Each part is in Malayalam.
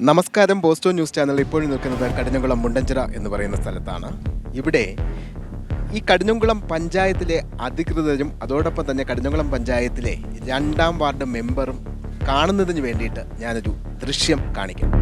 നമസ്കാരം ബോസ്റ്റോ ന്യൂസ് ചാനൽ ഇപ്പോൾ നിൽക്കുന്നത് കടിഞ്ഞുകുളം മുണ്ടഞ്ചിറ എന്ന് പറയുന്ന സ്ഥലത്താണ്. ഇവിടെ ഈ കടിഞ്ഞുംകുളം പഞ്ചായത്തിലെ അധികൃതരും അതോടൊപ്പം തന്നെ കടിഞ്ഞുംകുളം പഞ്ചായത്തിലെ രണ്ടാം വാർഡ് മെമ്പറും കാണുന്നതിന് വേണ്ടിയിട്ട് ഞാനൊരു ദൃശ്യം കാണിക്കാം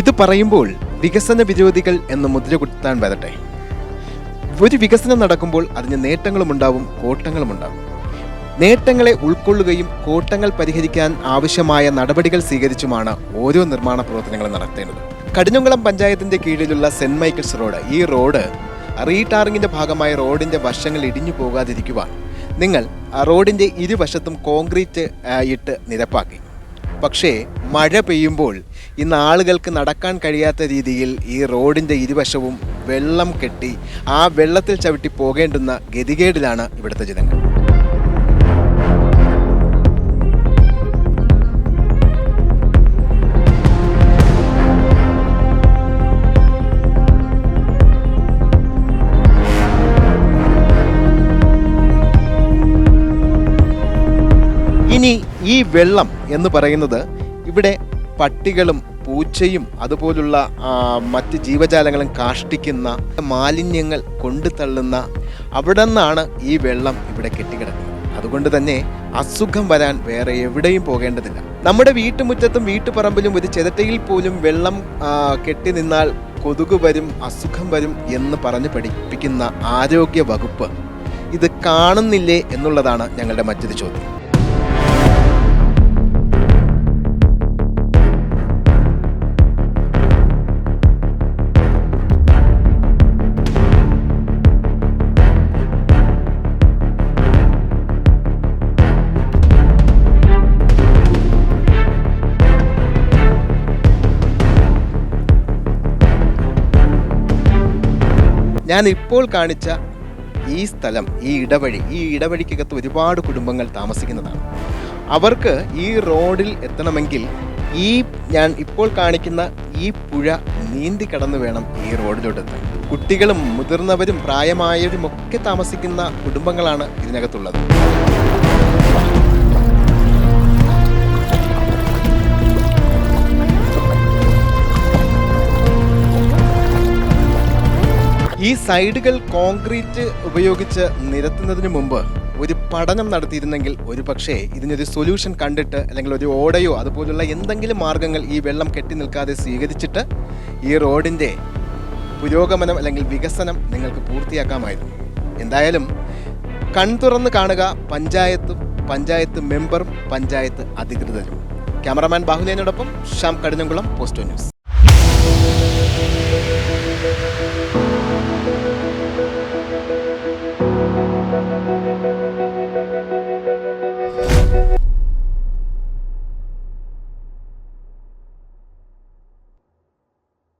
ഇത് പറയുമ്പോൾ വികസന വിരോധികൾ എന്ന് മുദ്ര കുത്താൻ വരട്ടെ. ഒരു വികസനം നടക്കുമ്പോൾ അതിന് നേട്ടങ്ങളും ഉണ്ടാവും കോട്ടങ്ങളും ഉണ്ടാവും. നേട്ടങ്ങളെ ഉൾക്കൊള്ളുകയും കോട്ടങ്ങൾ പരിഹരിക്കാൻ ആവശ്യമായ നടപടികൾ സ്വീകരിച്ചുമാണ് ഓരോ നിർമ്മാണ പ്രവർത്തനങ്ങളും നടത്തേണ്ടത്. കടിഞ്ഞുംകുളം പഞ്ചായത്തിന്റെ കീഴിലുള്ള സെന്റ് മൈക്കിൾസ് റോഡ്. ഈ റോഡ് റീടാറിങ്ങിന്റെ ഭാഗമായ റോഡിന്റെ വശങ്ങൾ ഇടിഞ്ഞു പോകാതിരിക്കുവാൻ നിങ്ങൾ ആ റോഡിന്റെ ഇരുവശത്തും കോൺക്രീറ്റ് ഇട്ട് നിരപ്പാക്കി. പക്ഷേ മഴ പെയ്യുമ്പോൾ ഇന്ന് ആളുകൾക്ക് നടക്കാൻ കഴിയാത്ത രീതിയിൽ ഈ റോഡിന്റെ ഇരുവശവും വെള്ളം കെട്ടി ആ വെള്ളത്തിൽ ചവിട്ടി പോകേണ്ടുന്ന ഗതികേടിലാണ് ഇവിടുത്തെ ജനങ്ങൾ. ഇനി ഈ വെള്ളം എന്ന് പറയുന്നത് ഇവിടെ പട്ടികളും പൂച്ചയും അതുപോലുള്ള മറ്റ് ജീവജാലങ്ങളും കാഷ്ടിക്കുന്ന മാലിന്യങ്ങൾ കൊണ്ടുതള്ളുന്ന അവിടെ നിന്നാണ് ഈ വെള്ളം ഇവിടെ കെട്ടിക്കിടക്കുന്നത്. അതുകൊണ്ട് തന്നെ അസുഖം വരാൻ വേറെ എവിടെയും പോകേണ്ടതില്ല. നമ്മുടെ വീട്ടുമുറ്റത്തും വീട്ടുപറമ്പിലും ഒരു ചിരട്ടയിൽ പോലും വെള്ളം കെട്ടി നിന്നാൽ കൊതുക് വരും അസുഖം വരും എന്ന് പറഞ്ഞ് പഠിപ്പിക്കുന്ന ആരോഗ്യ വകുപ്പ് ഇത് കാണുന്നില്ലേ എന്നുള്ളതാണ് ഞങ്ങളുടെ മറ്റൊരു ചോദ്യം. ഞാൻ ഇപ്പോൾ കാണിച്ച ഈ സ്ഥലം ഈ ഇടവഴി ഈ ഇടവഴിക്കകത്ത് ഒരുപാട് കുടുംബങ്ങൾ താമസിക്കുന്നതാണ്. അവർക്ക് ഈ റോഡിൽ എത്തണമെങ്കിൽ ഈ ഞാൻ ഇപ്പോൾ കാണിക്കുന്ന ഈ പുഴ നീന്തി കടന്നു വേണം ഈ റോഡിലോട്ട് എത്താൻ. കുട്ടികളും മുതിർന്നവരും പ്രായമായവരും ഒക്കെ താമസിക്കുന്ന കുടുംബങ്ങളാണ് ഇതിനകത്തുള്ളത്. ഈ സൈഡുകൾ കോൺക്രീറ്റ് ഉപയോഗിച്ച് നിരത്തുന്നതിന് മുമ്പ് ഒരു പഠനം നടത്തിയിരുന്നെങ്കിൽ ഒരു പക്ഷേ ഇതിനൊരു സൊല്യൂഷൻ കണ്ടിട്ട് അല്ലെങ്കിൽ ഒരു ഓടയോ അതുപോലുള്ള എന്തെങ്കിലും മാർഗങ്ങൾ ഈ വെള്ളം കെട്ടി നിൽക്കാതെ സ്വീകരിച്ചിട്ട് ഈ റോഡിന്റെ പുരോഗമനം അല്ലെങ്കിൽ വികസനം നിങ്ങൾക്ക് പൂർത്തിയാക്കാമായിരുന്നു. എന്തായാലും കൺ തുറന്ന് കാണുക പഞ്ചായത്തും പഞ്ചായത്ത് മെമ്പറും പഞ്ചായത്ത് അധികൃതരും. ക്യാമറമാൻ ബാഹുലേനോടൊപ്പം ശ്യാം കടിഞ്ഞംകുളം പോസ്റ്റോ ന്യൂസ്